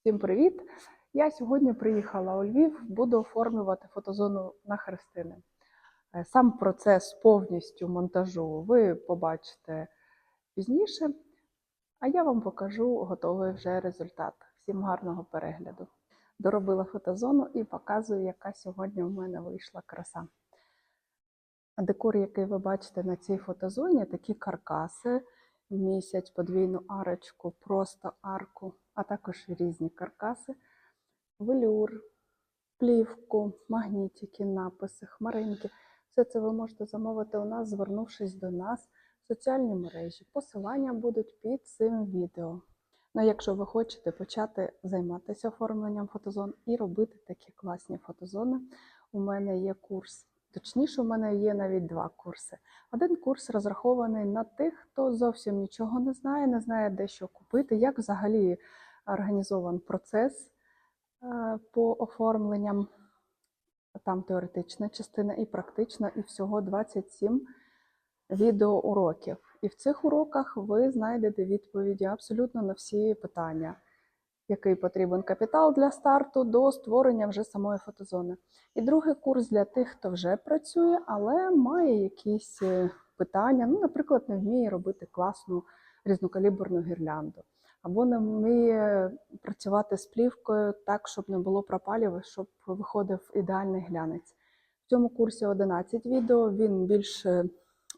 Всім привіт! Я сьогодні приїхала у Львів, буду оформлювати фотозону на Христини. Е, Сам процес повністю монтажу ви побачите пізніше, а я вам покажу готовий вже результат. Всім гарного перегляду. Доробила фотозону і показую, яка сьогодні у мене вийшла краса. Декор, який ви бачите на цій фотозоні, такі каркаси місяць подвійну арочку, просто арку, а також різні каркаси, велюр, плівку, магнітики, написи, хмаринки. Все це ви можете замовити у нас, звернувшись до нас в соціальні мережі. Посилання будуть під цим відео. Ну, якщо ви хочете почати займатися оформленням фотозон і робити такі класні фотозони, у мене є курс. Точніше, у мене є навіть два курси. Один курс розрахований на тих, хто зовсім нічого не знає, не знає, де що купити, як взагалі організований процес е, по оформленням. Там теоретична частина і практична, і всього 27 відеоуроків. І в цих уроках ви знайдете відповіді абсолютно на всі питання, який потрібен капітал для старту до створення вже самої фотозони. І другий курс для тих, хто вже працює, але має якісь е, питання. Ну, наприклад, не вміє робити класну різнокаліберну гірлянду, або не вміє працювати з плівкою так, щоб не було пропалів, щоб виходив ідеальний глянець. В цьому курсі 11 відео, він більш е,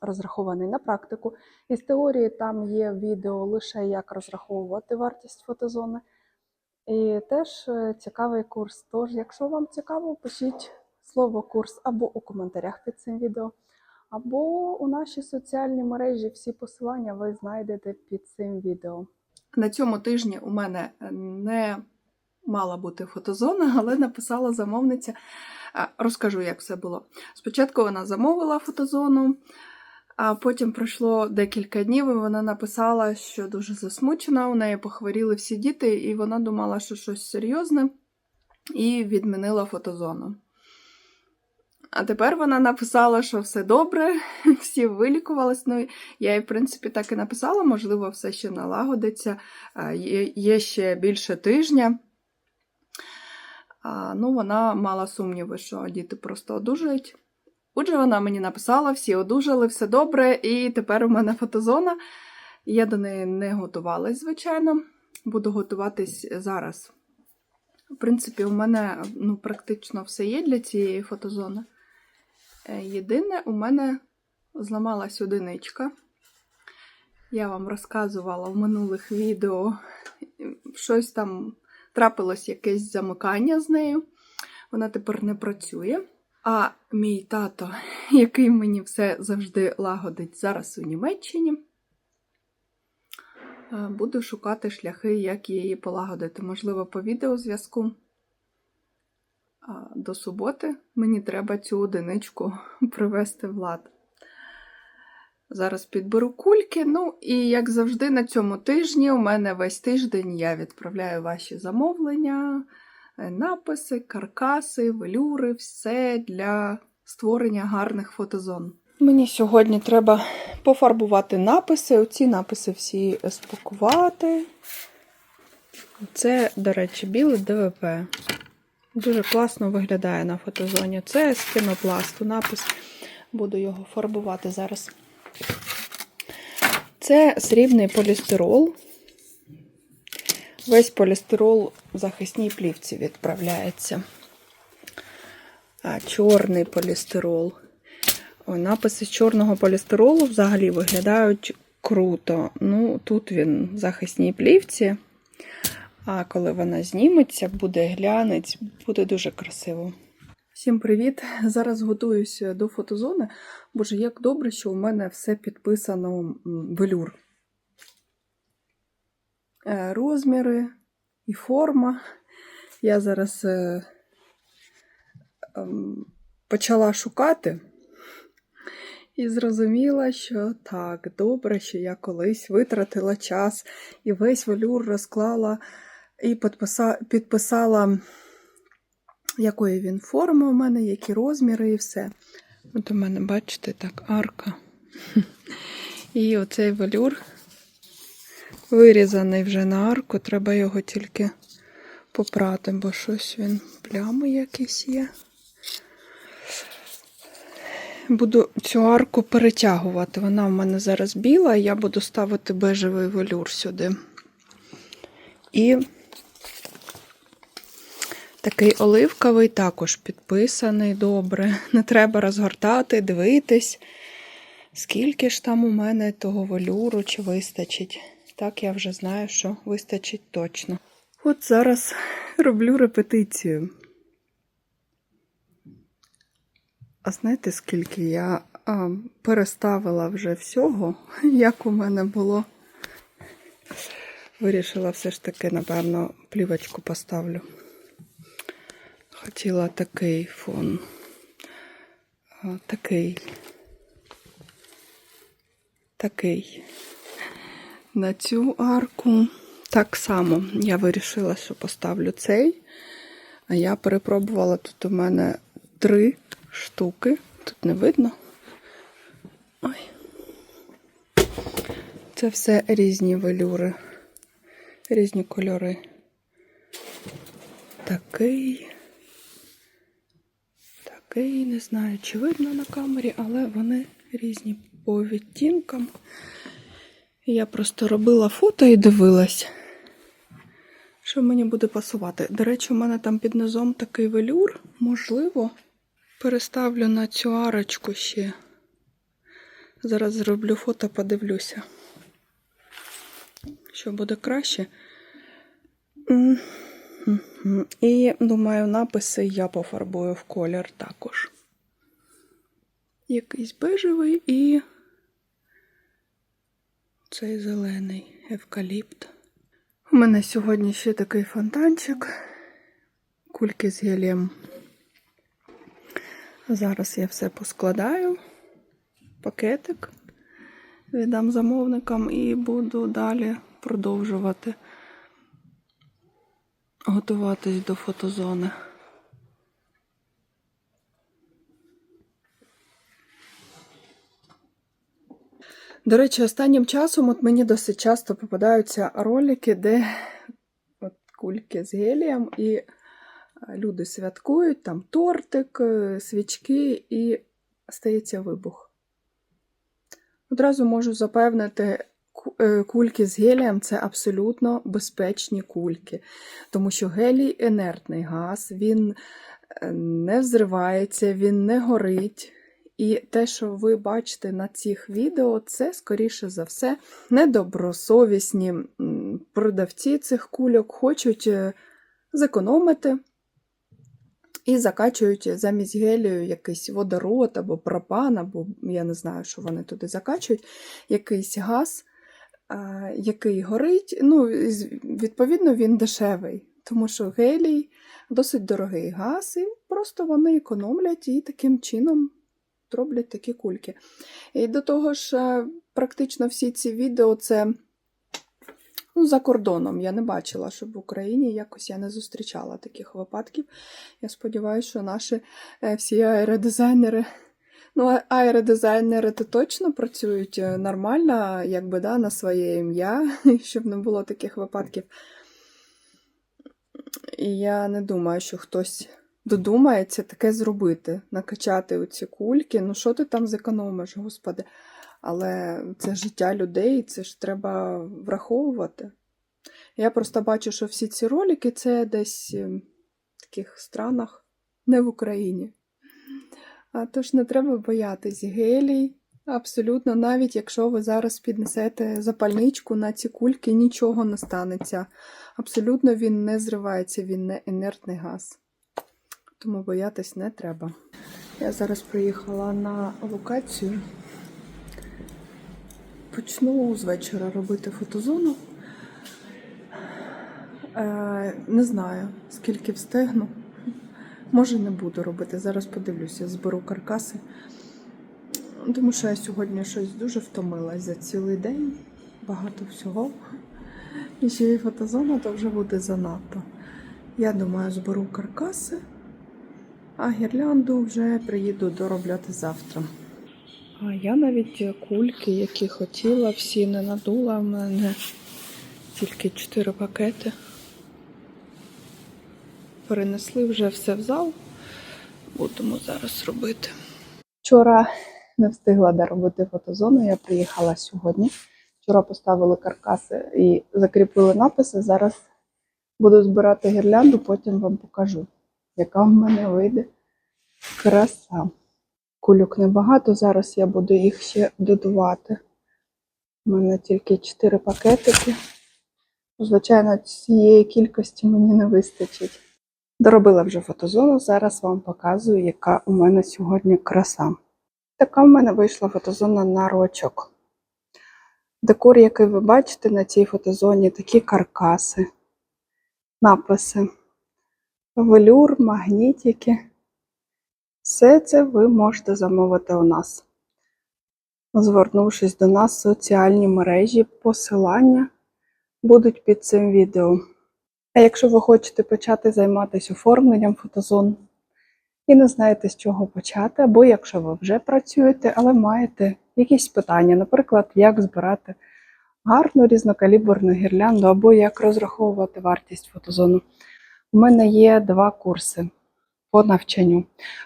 розрахований на практику. Із теорії там є відео лише як розраховувати вартість фотозони. І теж е, цікавий курс. Тож, якщо вам цікаво, пишіть слово курс або у коментарях під цим відео, або у нашій соціальній мережі. Всі посилання ви знайдете під цим відео. На цьому тижні у мене не мала бути фотозона, але написала замовниця. Розкажу, як все було. Спочатку вона замовила фотозону, а потім пройшло декілька днів, і вона написала, що дуже засмучена. У неї похворіли всі діти, і вона думала, що щось серйозне, і відмінила фотозону. А тепер вона написала, що все добре, всі вилікувались. Ну, я їй, в принципі, так і написала, можливо, все ще налагодиться. Є, ще більше тижня. Ну, вона мала сумніви, що діти просто одужають. Отже, вона мені написала, всі одужали, все добре, і тепер у мене фотозона. Я до неї не готувалась, звичайно. Буду готуватись зараз. В принципі, у мене ну, практично все є для цієї фотозони. Е, Єдине, у мене зламалась одиничка. Я вам розказувала в минулих відео, щось там трапилось якесь замикання з нею. Вона тепер не працює. А мій тато, який мені все завжди лагодить зараз у Німеччині, е, буду шукати шляхи, як її полагодити. Можливо, по відеозв'язку. А До суботи мені треба цю одиничку привести в лад. Зараз підберу кульки. Ну, і як завжди, на цьому тижні у мене весь тиждень я відправляю ваші замовлення, е, написи, каркаси, велюри, все для створення гарних фотозон. Мені сьогодні треба пофарбувати написи. Оці написи всі спакувати. Це, до речі, білий ДВП. Дуже класно виглядає на фотозоні. Це з пінопласту напис. Буду його фарбувати зараз. Це срібний полістирол. Весь полістирол в захисній плівці відправляється. А чорний полістирол. Ой, написи чорного полістиролу взагалі виглядають круто. Ну, тут він в захисній плівці. А коли вона зніметься, буде глянець, буде дуже красиво. Всім привіт! Зараз готуюся до фотозони. Боже, як добре, що у мене все підписано велюр. Е, Розміри і форма. Я зараз е, ем, почала шукати і зрозуміла, що так, добре, що я колись витратила час і весь велюр розклала і підписа- підписала, якої він форми у мене, які розміри і все. От у мене, бачите, так, арка. І оцей велюр вирізаний вже на арку, треба його тільки попрати, бо щось він плями якісь є. Буду цю арку перетягувати. Вона в мене зараз біла, і я буду ставити бежевий велюр сюди. І такий оливковий також підписаний добре. Не треба розгортати, дивитись, скільки ж там у мене того велюру чи вистачить. Так я вже знаю, що вистачить точно. От зараз роблю репетицію. А знаєте, скільки я а, переставила вже всього, як у мене було. Вирішила все ж таки, напевно, плівочку поставлю. Хотіла такий фон. Такий. Такий. На цю арку так само я вирішила, що поставлю цей. А я перепробувала тут у мене три штуки. Тут не видно. Ой. Це все різні велюри, різні кольори. Такий. Такий, не знаю, чи видно на камері, але вони різні по відтінкам. Я просто робила фото і дивилась, що мені буде пасувати. До речі, у мене там під низом такий велюр. Можливо, переставлю на цю арочку ще. Зараз зроблю фото, подивлюся. Що буде краще. І думаю, написи я пофарбую в колір також. Якийсь бежевий і цей зелений евкаліпт. У мене сьогодні ще такий фонтанчик. Кульки з гелієм. Зараз я все поскладаю. Пакетик віддам замовникам і буду далі продовжувати готуватись до фотозони. До речі, останнім часом от мені досить часто попадаються ролики, де от кульки з гелієм, і е, люди святкують, там тортик, е, свічки, і стається вибух. Одразу можу запевнити, кульки з гелієм це абсолютно безпечні кульки, тому що гелій інертний газ, він е, не взривається, він не горить. І те, що ви бачите на цих відео, це, скоріше за все, недобросовісні продавці цих кульок хочуть е, зекономити і закачують замість гелію якийсь водород або пропан, або я не знаю, що вони туди закачують, якийсь газ, який горить. Ну, відповідно, він дешевий, тому що гелій досить дорогий газ, і просто вони економлять і таким чином роблять такі кульки. І до того ж, практично всі ці відео це ну, за кордоном. Я не бачила, щоб в Україні якось я не зустрічала таких випадків. Я сподіваюся, що наші е, всі аеродизайнери. Ну, аеродизайнери то точно працюють е, нормально, якби да, на своє ім'я, щоб не було таких випадків. І я не думаю, що хтось додумається таке зробити, накачати оці кульки. Ну, що ти там зекономиш, господи? Але це життя людей, це ж треба враховувати. Я просто бачу, що всі ці ролики це десь е, в таких странах, не в Україні. А тож не треба боятись гелій. Абсолютно, навіть якщо ви зараз піднесете запальничку на ці кульки, нічого не станеться. Абсолютно він не зривається, він не інертний газ. Тому боятись не треба. Я зараз приїхала на локацію. Почну з вечора робити фотозону. Е, не знаю, скільки встигну. Може, не буду робити. Зараз подивлюся, зберу каркаси. Тому що я сьогодні щось дуже втомилась за цілий день. Багато всього. І ще й фотозона, то вже буде занадто. Я думаю, зберу каркаси, а гірлянду вже приїду доробляти завтра. А я навіть кульки, які хотіла, всі не надула. В мене тільки 4 пакети. Перенесли вже все в зал. Будемо зараз робити. Вчора не встигла доробити фотозону, я приїхала сьогодні. Вчора поставили каркаси і закріпили написи. Зараз буду збирати гірлянду, потім вам покажу, яка в мене вийде краса. Кульок небагато, зараз я буду їх ще додавати. У мене тільки 4 пакетики. Звичайно, цієї кількості мені не вистачить. Доробила вже фотозону, зараз вам показую, яка у мене сьогодні краса. Така в мене вийшла фотозона на рочок. Декор, який ви бачите на цій фотозоні, такі каркаси, написи, велюр, магнітики. Все це ви можете замовити у нас. Звернувшись до нас соціальні мережі, посилання будуть під цим відео. А якщо ви хочете почати займатися оформленням фотозон і не знаєте, з чого почати, або якщо ви вже працюєте, але маєте якісь питання, наприклад, як збирати гарну різнокаліберну гірлянду, або як розраховувати вартість фотозону. У мене є два курси по навчанню.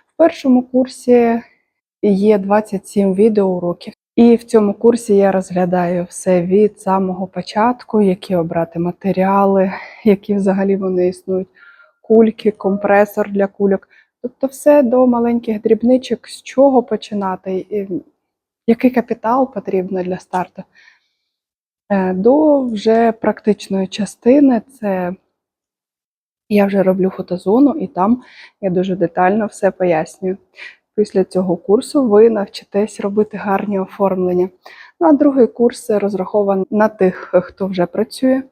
В першому курсі є 27 відеоуроків. І в цьому курсі я розглядаю все від самого початку, які обрати матеріали, які взагалі вони існують, кульки, компресор для кульок. Тобто все до маленьких дрібничок, з чого починати, і який капітал потрібно для старту. Е, До вже практичної частини це я вже роблю фотозону, і там я дуже детально все пояснюю. Після цього курсу ви навчитесь робити гарні оформлення. Ну, а другий курс розрахований на тих, хто вже працює.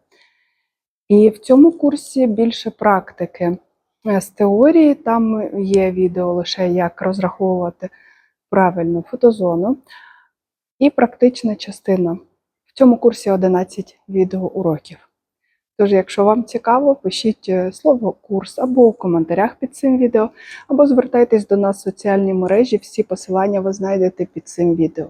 І в цьому курсі більше практики. Е, З теорії там є відео лише як розраховувати правильну фотозону. І практична частина. В цьому курсі 11 відеоуроків. Тож, якщо вам цікаво, пишіть е, слово курс або у коментарях під цим відео, або звертайтесь до нас в соціальні мережі. Всі посилання ви знайдете під цим відео.